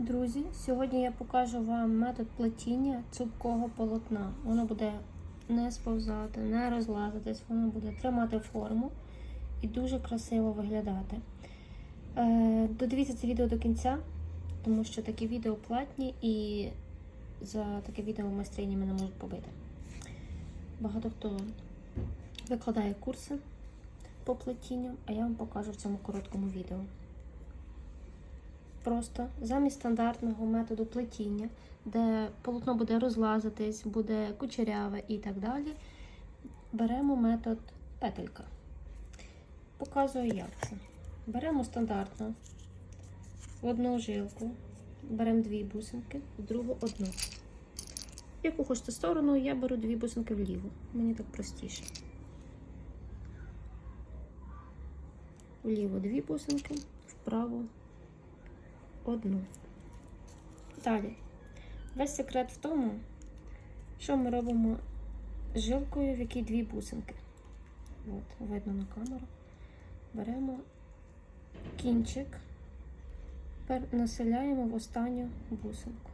Друзі, сьогодні я покажу вам метод плетіння цупкого полотна. Воно буде не сповзати, не розлазитись, воно буде тримати форму і дуже красиво виглядати. Е, додивіться це відео до кінця, тому що такі відео платні і за таке відео майстрині мене можуть побити. Багато хто викладає курси по плетінню, а я вам покажу в цьому короткому відео. Просто замість стандартного методу плетіння, де полотно буде розлазитись, буде кучеряве і так далі, беремо метод петелька. Показую, як це. Беремо стандартно в одну жилку, беремо дві бусинки, в другу одну. Яку хочете сторону, я беру дві бусинки вліво. Мені так простіше. Вліво дві бусинки, вправо одну. Далі. Весь секрет в тому, що ми робимо жилкою, в якій дві бусинки. От, видно на камеру. Беремо кінчик, населяємо в останню бусинку.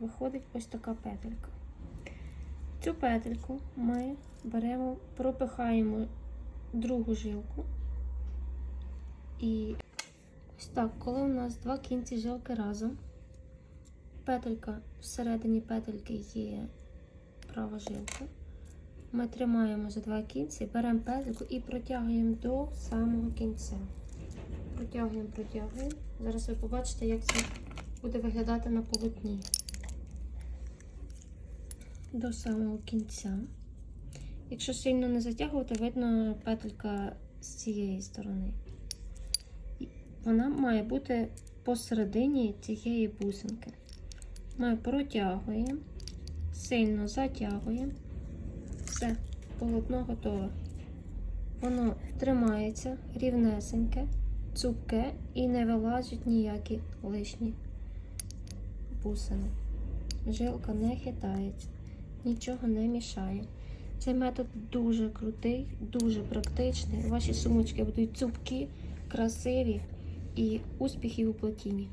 Виходить ось така петелька. Цю петельку ми беремо, пропихаємо другу жилку і Ось так, коли у нас два кінці жилки разом, петелька всередині петельки є права жилка. Ми тримаємо за два кінці, беремо петельку і протягуємо до самого кінця. Протягуємо, протягуємо. Зараз ви побачите, як це буде виглядати на полотні. До самого кінця. Якщо сильно не затягувати, видно петелька з цієї сторони вона має бути посередині цієї бусинки. Ми протягуємо, сильно затягуємо. Все, полотно готове. Воно тримається рівнесеньке, цупке і не вилазять ніякі лишні бусини. Жилка не хитається, нічого не мішає. Цей метод дуже крутий, дуже практичний. Ваші сумочки будуть цупкі, красиві і успіхів у плетінні.